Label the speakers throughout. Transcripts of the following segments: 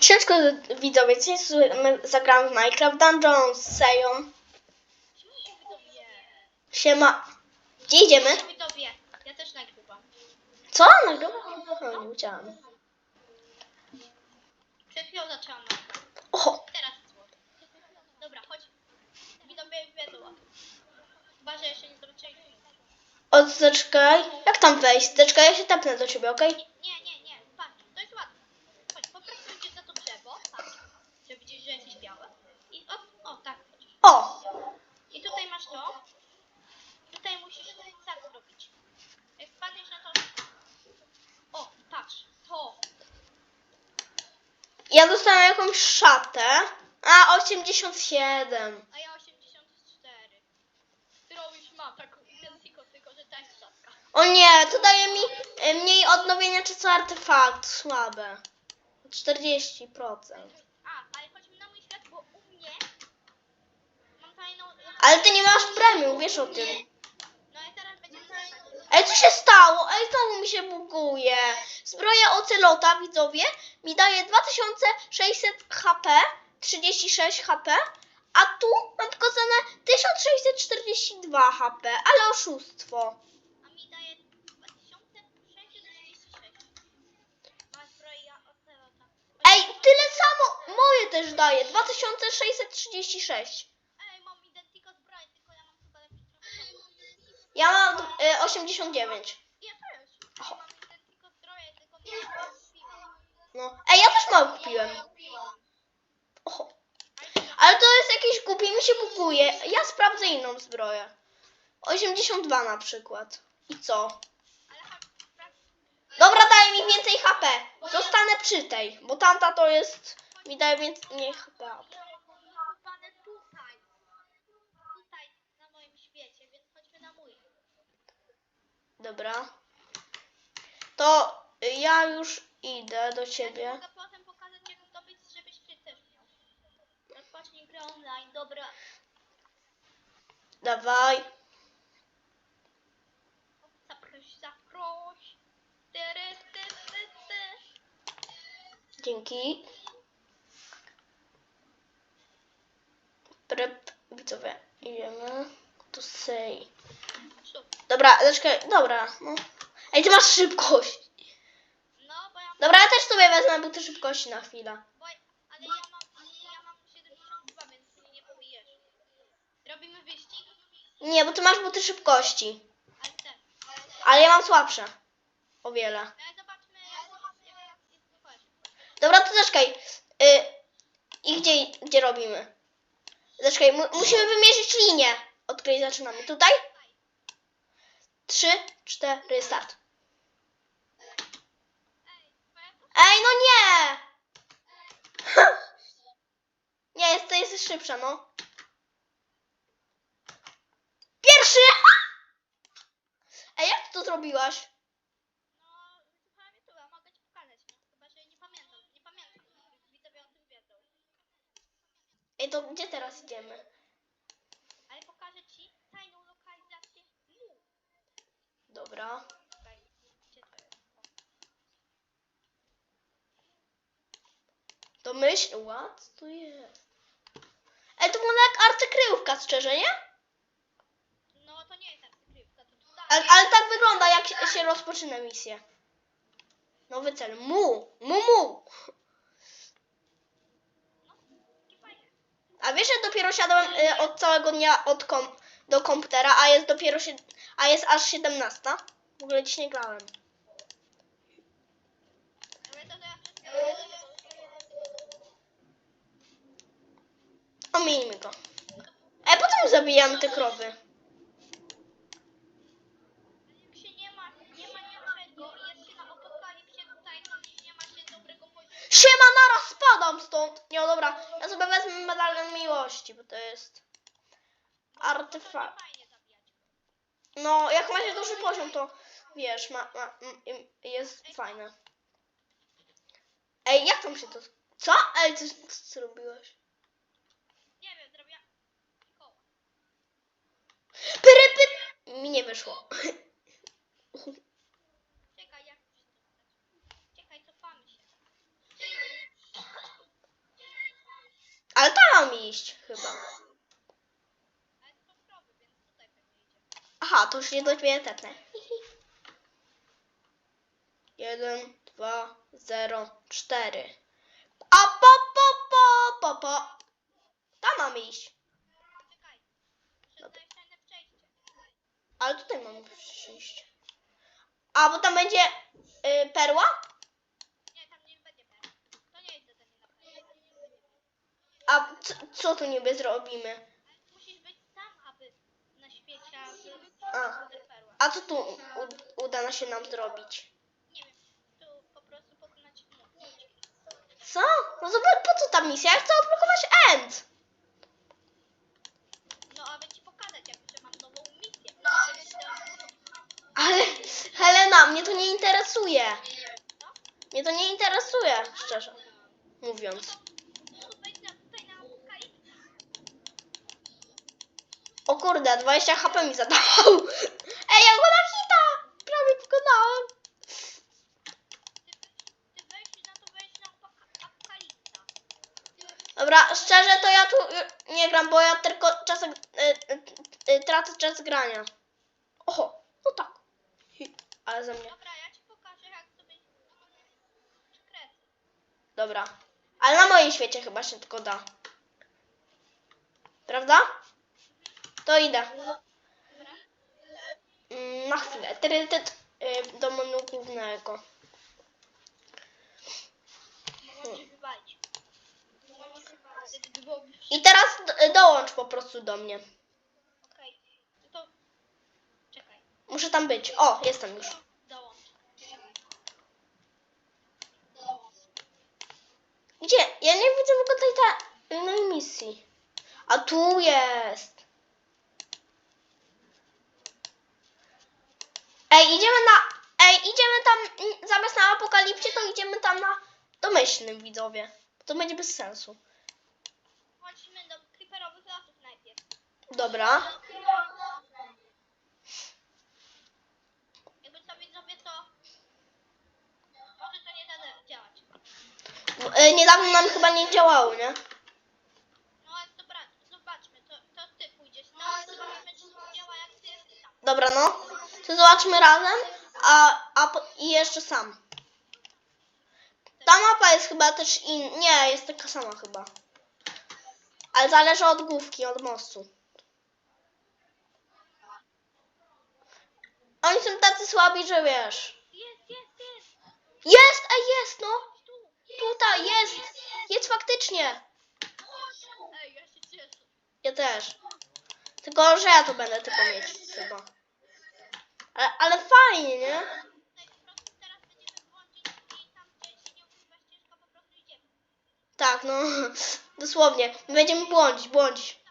Speaker 1: Ciężko widzowie, dzisiaj my zagramy w Minecraft Dungeons z Seją. Siema. Gdzie idziemy?
Speaker 2: Widzowie. Ja też nagrywam.
Speaker 1: Co? Nagrywam? Aha, nie widziałam.
Speaker 2: Przed chwilą zaczęłam.
Speaker 1: O,
Speaker 2: Teraz zło. Dobra, chodź. Widzowie wiedzą. Chyba, że jeszcze nie zobaczyli.
Speaker 1: o, zaczekaj. Jak tam wejść? Zaczekaj, ja się tepnę do ciebie, okej?
Speaker 2: Nie, nie, nie. Patrz, to jest łatwe. Chodź, po prostu idziesz za to drzewo. Patrz. Że widzisz, że jesteś biały. I o, o tak. chodź.
Speaker 1: O!
Speaker 2: I tutaj masz to. Tutaj musisz tak zrobić. Jak wpadniesz na to... O, patrz. To.
Speaker 1: Ja dostałem jakąś szatę. A, 87.
Speaker 2: A ja 84. Którą już mam, taką identiko, tylko że ta jest szatka.
Speaker 1: O nie, to daje mi e, mniej odnowienia czasu artefakt. Słabe. 40%.
Speaker 2: A, ale chodźmy na mój świat, bo u mnie mam tajną...
Speaker 1: Ale ty nie masz premium, wiesz o tym.
Speaker 2: No i teraz.
Speaker 1: Ej, co się stało? Ej, znowu mi się buguje. Zbroja ocelota, widzowie, mi daje 2600 HP, 36 HP, a tu mam pokazane 1642 HP, ale oszustwo.
Speaker 2: A mi daje 2636. Ma zbroja ocelota.
Speaker 1: Ej, tyle samo moje też daje, 2636.
Speaker 2: Ja mam
Speaker 1: y, 89.
Speaker 2: Ja też.
Speaker 1: Oho.
Speaker 2: Mam identiko zbroję, tylko mnie nie kupiłam.
Speaker 1: No. Ej, ja też mam kupiłem. Oho. Ale to jest jakieś głupie, mi się buguje. Ja sprawdzę inną zbroję. 82 na przykład. I co?
Speaker 2: Sprawdź.
Speaker 1: Dobra, daje mi więcej HP. Zostanę przy tej, bo tamta to jest... Mi daje więcej mniej HP. Dobra. To ja już idę do
Speaker 2: ci
Speaker 1: ciebie.
Speaker 2: mogę potem pokazać, jak zdobyć, żebyś ty też miał. Rozpocznij grę online, dobra.
Speaker 1: Dawaj.
Speaker 2: Zaproś, zaproś. Tyry, ty, ty, ty.
Speaker 1: Dzięki. Prep, widzowie, idziemy. Tu say. Dobra, zaczekaj, dobra. No. Ej, ty masz szybkość.
Speaker 2: No, bo ja mam,
Speaker 1: Dobra, ja też sobie wezmę buty szybkości na chwilę.
Speaker 2: bo, ale ja mam, ja mam 72, więc ty mnie nie pobijesz. Robimy wyścig?
Speaker 1: Nie, bo ty masz buty szybkości.
Speaker 2: Ale.
Speaker 1: Ale ja mam słabsze. O wiele.
Speaker 2: No zobaczmy, jak.
Speaker 1: Dobra, to zaczekaj. Y, I gdzie, gdzie robimy? Zaczekaj, mu, musimy wymierzyć linię, od której zaczynamy. Tutaj? Trzy, cztery, start.
Speaker 2: Ej,
Speaker 1: no nie! Nie, jest, to jest szybsza, no. Pierwszy! Ej, jak ty to zrobiłaś? Ej, to gdzie teraz idziemy?
Speaker 2: Ale pokażę ci tajną lokalizację mu.
Speaker 1: Dobra.
Speaker 2: Czekaj, gdzie to jest?
Speaker 1: To myśl, what? Tu jest. Ej, to wygląda jak arcykryjówka, szczerze, nie?
Speaker 2: No, to nie jest arcykrywka, to tutaj.
Speaker 1: Ale, ale tak wygląda, jak się, się rozpoczyna misję. Nowy cel. Mu! Mu, mu! A wiesz, że dopiero siadłem y, od całego dnia od kom do komputera, a jest dopiero się, a jest aż 17. W ogóle dziś nie grałem.
Speaker 2: Ale to, to ja wszystko...
Speaker 1: Omińmy go. Ej, po co my zabijamy te krowy?
Speaker 2: Jak się nie ma, nie ma niczego i jest się na apokalipsie tutaj, to nie ma się dobrego poziomu.
Speaker 1: Siema, naraz spadam stąd! Nie, no dobra, ja sobie wezmę medalion miłości, bo to jest artefakt. No, jak macie duży poziom, to wiesz, ma, ma, m- im- jest fajne. Ej, jak tam się to... Co? Ej, co, co zrobiłeś?
Speaker 2: Nie wiem, zrobię koło.
Speaker 1: Pyrypy! Mi nie wyszło.
Speaker 2: Czekaj, jak Czekaj, cofamy się.
Speaker 1: iść chyba.
Speaker 2: Ale tutaj pewnie idzie.
Speaker 1: Aha, to już nie do ciebie tetnę. Jeden, dwa, zero, cztery. A po, po, po, po, po. Tam mamy iść.
Speaker 2: Czekaj. Muszę znaleźć tajne przejście.
Speaker 1: Ale tutaj mamy przyjść. A, bo tam będzie y, perła?
Speaker 2: Nie, tam nie będzie perła. To nie jest na perłę.
Speaker 1: A co, co tu niby zrobimy?
Speaker 2: Musisz być sam, aby na świecie, aby
Speaker 1: A.
Speaker 2: Perła.
Speaker 1: A co tu u, uda nam się nam zrobić?
Speaker 2: Nie wiem, tu po prostu pokonać młodzi.
Speaker 1: Co? No zobacz, po co ta misja? Ja chcę odblokować end.
Speaker 2: No, aby ci pokazać, jak że mam nową misję.
Speaker 1: Ale Helena, mnie to nie interesuje. Mnie to nie interesuje, szczerze mówiąc. O kurde, 20 HP mi zadawał. Ej, ja go na hita! Prawie
Speaker 2: apokalipsa.
Speaker 1: Dobra, szczerze to ja tu y, nie gram, bo ja tylko czasem y, y, y, tracę czas grania. Oho, no tak. Hi, Ale ze mnie.
Speaker 2: Dobra, ja ci pokażę, jak sobie kres.
Speaker 1: Dobra. Ale na moim świecie chyba się tylko da. Prawda? To idę. Mm, Na chwilę. Trytyt y, do menu głównego. I teraz dołącz po prostu do mnie. Muszę tam być. O, jestem już.
Speaker 2: Dołącz.
Speaker 1: Gdzie? Ja nie widzę w ogóle tej misji. A tu jest. Ej, idziemy na. Ej, idziemy tam. Zamiast na apokalipsie, to idziemy tam na domyślnym widzowie. To będzie bez sensu.
Speaker 2: Chodźmy do creeperowych lasów najpierw.
Speaker 1: Dobra.
Speaker 2: Jakby co widzowie to... Może to nie da działać.
Speaker 1: Y, niedawno nam chyba nie działało, nie?
Speaker 2: No ale dobra, zobaczmy. To, to ty pójdziesz tam, zobaczymy czy to działa jak ty jesteś tam.
Speaker 1: Dobra, no. To zobaczmy razem. A, a po, i jeszcze sam. Ta mapa jest chyba też in... Nie, jest taka sama chyba. Ale zależy od główki, od mostu. Oni są tacy słabi, że wiesz.
Speaker 2: Jest, jest, jest!
Speaker 1: Jest, ej, jest, no. Tutaj, jest. Jest faktycznie.
Speaker 2: Ej, ja się cieszę.
Speaker 1: Ja też. Tylko, że ja to będę tylko mieć chyba. Ale, ale fajnie, nie? Tak, no. Dosłownie. Będziemy błądzić, błądzić.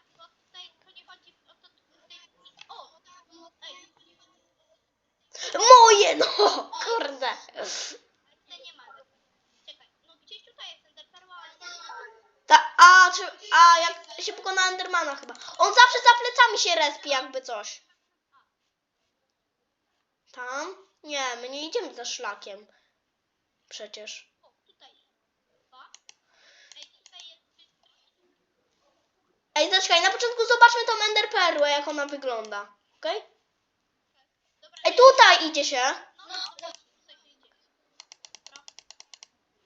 Speaker 1: Chyba. On zawsze za plecami się respi, jakby coś. Tam? Nie, my nie idziemy za szlakiem. Przecież.
Speaker 2: Ej,
Speaker 1: zaczekaj, na początku zobaczmy tą Ender Perłę, jak ona wygląda. Okej?
Speaker 2: Dobra,
Speaker 1: Ej, tutaj idzie się.
Speaker 2: No, no, no, tutaj się idzie. Dobra.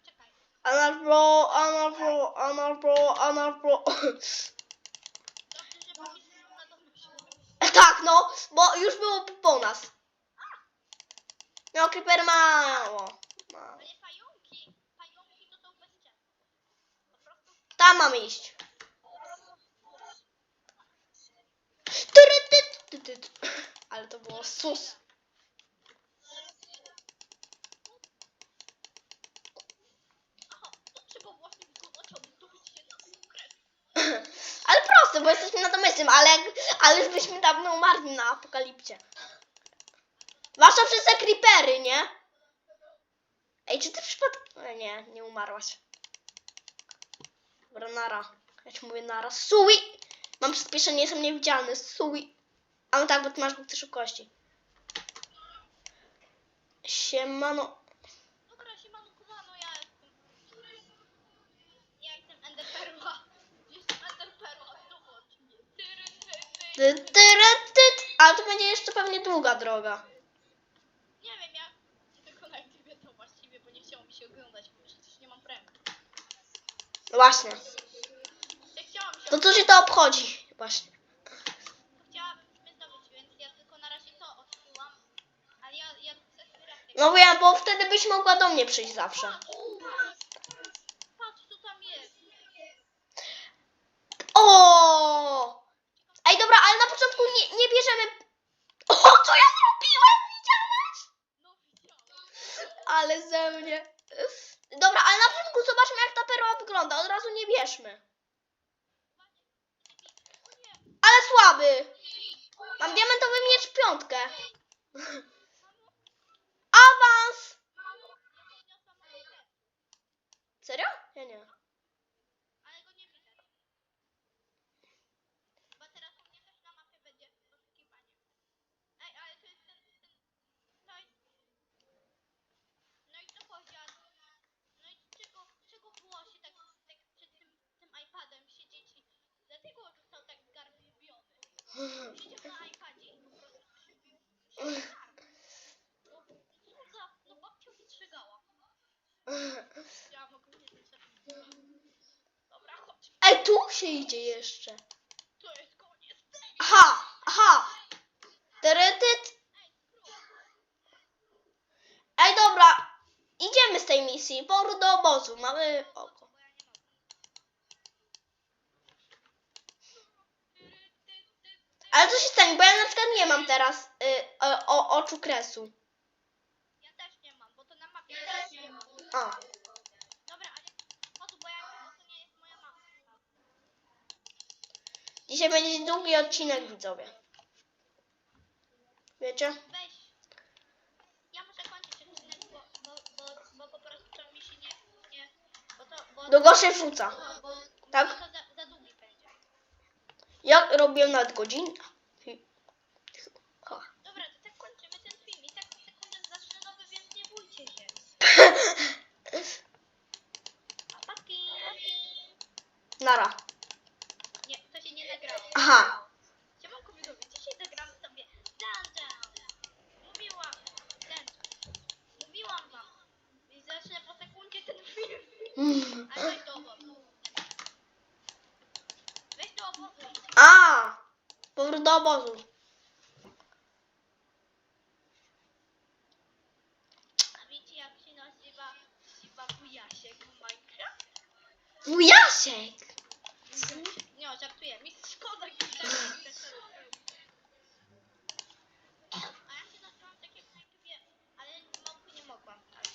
Speaker 2: Czekaj.
Speaker 1: Anarbo, anarbo, anarbo, anarbo.
Speaker 2: Dobrze, że mówisz na domyśle.
Speaker 1: Tak, no, bo już było po nas. No, Creeper mało. mało.
Speaker 2: Ale pająki, pająki to są bezcenne. Po prostu
Speaker 1: Tam mamy iść. Tyry, ty, ty, ty, ty. Ale to było sus.
Speaker 2: Aha, to trzeba właśnie się na.
Speaker 1: Ale proste, bo jesteśmy ale, ale już byśmy dawno umarli na apokalipcie. Zwłaszcza przez te creepery, nie? Ej, czy ty przypadkiem... Nie, nie umarłaś. Dobra, nara. Ja ci mówię nara. Sui! Mam przyspieszenie, jestem niewidzialny. Sui. A no tak, bo ty masz punkty szybkości. Siemano.
Speaker 2: Dobra, siemano, kumano, ja jestem... Ja jestem Ender Perła. Jestem Ender
Speaker 1: Ty, tyry, ty, ale to będzie jeszcze pewnie długa droga.
Speaker 2: Nie wiem, ja tylko na to właściwie, bo nie chciało mi się oglądać, bo przecież nie mam premii.
Speaker 1: No właśnie.
Speaker 2: Ja chciałam się
Speaker 1: To co się to obchodzi? Właśnie.
Speaker 2: chciałabym zdobyć, więc ja tylko na razie to odkryłam. Ale ja, ja
Speaker 1: No wiem, bo wtedy byś mogła do mnie przyjść zawsze.
Speaker 2: Patrz, patrz, patrz, co tam jest.
Speaker 1: O! Ej, dobra, ale na początku nie, nie bierzemy... O, co ja zrobiłem? Widziałaś?
Speaker 2: No widziałam.
Speaker 1: Ale ze mnie. Dobra, ale na początku zobaczmy, jak ta perła wygląda. Od razu nie bierzmy.
Speaker 2: O nie,
Speaker 1: Ale słaby. Mam diamentowy miecz piątkę. Awans! Serio? Ja nie.
Speaker 2: Ja mogę nie być Dobra, chodź.
Speaker 1: Ej, tu się idzie jeszcze.
Speaker 2: To jest koniec.
Speaker 1: Aha, aha. Teretyt. Ej, dobra. Idziemy z tej misji. Powrót do obozu. Mamy oko. Ale co się stanie? Bo ja na przykład nie mam teraz y, o, o, oczu kresu.
Speaker 2: Ja też nie mam, bo to na mapie też nie mam.
Speaker 1: A.
Speaker 2: Dobra, ale chodź, bo ja to nie jest moja mapa.
Speaker 1: Dzisiaj będzie długi odcinek, widzowie. Wiecie?
Speaker 2: Weź. Ja muszę kończyć odcinek, bo, bo, bo, bo po prostu mi się nie, nie bo to, bo,
Speaker 1: Długo się wrzuca.
Speaker 2: bo, bo,
Speaker 1: Tak?
Speaker 2: bo to za, za długi będzie.
Speaker 1: Ja robię nawet godzinę. Ha.
Speaker 2: Dobra, to tak kończymy ten film i tak za sekundę zacznę nowy, więc nie bójcie się. Papaki.
Speaker 1: Nara.
Speaker 2: Nie, to się nie nagrało.
Speaker 1: Aha.
Speaker 2: Siemanko widzowie, dzisiaj zagramy sobie Dungeon. Mówiłam, Dungeon. Mówiłam wam. I zacznę po sekundzie ten film.
Speaker 1: Mm.
Speaker 2: Ale weź do obozu. Weź do obozu.
Speaker 1: A. Powrót do obozu.
Speaker 2: A wiecie jak się nazywa Shiba Bujasiek w Minecraft?
Speaker 1: Wujasiek.
Speaker 2: Nie, żartuję. Mi szkoda A ja się nazywam tak jak na YouTubie, ale małpy nie mogłam dać.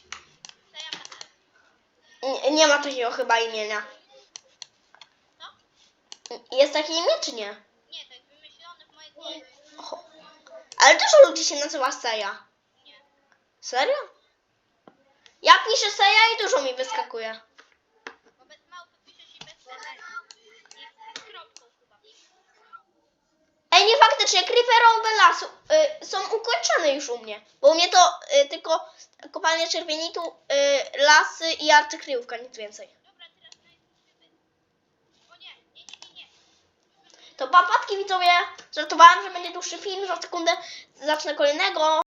Speaker 2: To ja będę.
Speaker 1: Nie, nie ma takiego chyba imienia. Jest takie imię czy nie? Ale dużo ludzi się nazywa Seja.
Speaker 2: Nie.
Speaker 1: Serio? Ja piszę Seja i dużo mi wyskakuje. Ej, nie faktycznie, creeperowe lasu y, są ukończone już u mnie. Bo u mnie to y, tylko kopalnia czerwienitu, y, lasy i arcykryjówka, nic więcej.
Speaker 2: Dobra, teraz najpierw O nie, nie, nie, nie, nie.
Speaker 1: To papatki widzowie, żartowałem, że będzie dłuższy film, za sekundę zacznę kolejnego.